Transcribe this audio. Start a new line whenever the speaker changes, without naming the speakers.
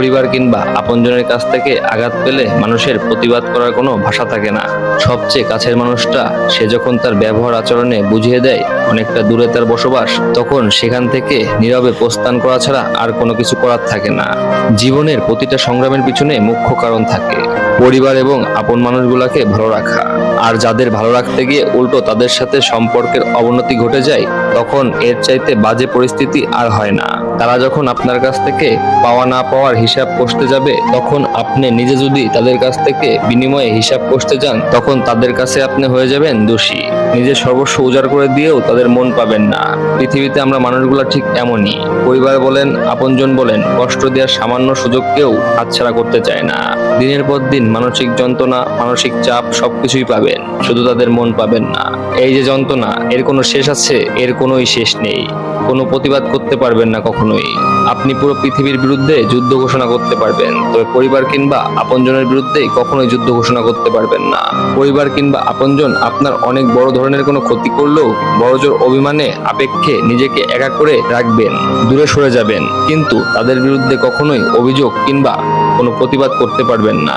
পরিবার কিংবা আপনজনের কাছ থেকে আঘাত পেলে মানুষের প্রতিবাদ করার কোনো ভাষা থাকে না। সবচেয়ে কাছের মানুষটা, সে যখন তার ব্যবহার আচরণে বুঝিয়ে দেয়, অনেকটা দূরে তার বসবাস, তখন সেখান থেকে নীরবে প্রস্থান করা ছাড়া আর কোনো কিছু করার থাকে না। জীবনের প্রতিটা সংগ্রামের পিছনে মুখ্য কারণ থাকে। পরিবার এবং আপন মানুষগুলাকে ভালো রাখা। আর যাদের ভালো রাখতে গিয়ে উল্টো তাদের সাথে সম্পর্কের অবনতি ঘটে যায়, তখন এর চাইতে বাজে পরিস্থিতি আর হয় না। তারা যখন আপনার কাছ থেকে পাওয়া না পাওয়ার হিসাব কষতে যাবে, তখন আপনি নিজে যদি তাদের কাছ থেকে বিনিময়ে হিসাব কষতে যান, তখন তাদের কাছে আপনি হয়ে যাবেন দোষী। নিজের সর্বস্ব উজাড় করে দিয়েও তাদের মন পাবেন না। পৃথিবীতে আমরা মানুষগুলা ঠিক এমনই। পরিবার বলেন, আপনজন বলেন, কষ্ট দেওয়ার সামান্য সুযোগকেও হাতছাড়া করতে চায় না। দিনের পর দিন মানসিক যন্ত্রণা, মানসিক চাপ সবকিছুই পাবেন। শুধু তাদের মন পাবেন না। এই যে যন্ত্রণা, এর কোনো শেষ আছে? এর কোনোই শেষ নেই। কোনো প্রতিবাদ করতে পারবেন না কখনোই। আপনি পুরো পৃথিবীর বিরুদ্ধে যুদ্ধ ঘোষণা করতে পারবেন। তবে পরিবার কিংবা আপনজনের বিরুদ্ধে কখনোই যুদ্ধ ঘোষণা করতে পারবেন না। পরিবার কিংবা আপনজন আপনার অনেক বড় ধরনের কোনো ক্ষতি করলেও বড়জোর অভিমানে, আপেক্ষে নিজেকে একা করে রাখবেন। দূরে সরে যাবেন। কিন্তু তাদের বিরুদ্ধে কখনোই অভিযোগ কিংবা কোনো প্রতিবাদ করতে পারবেন না।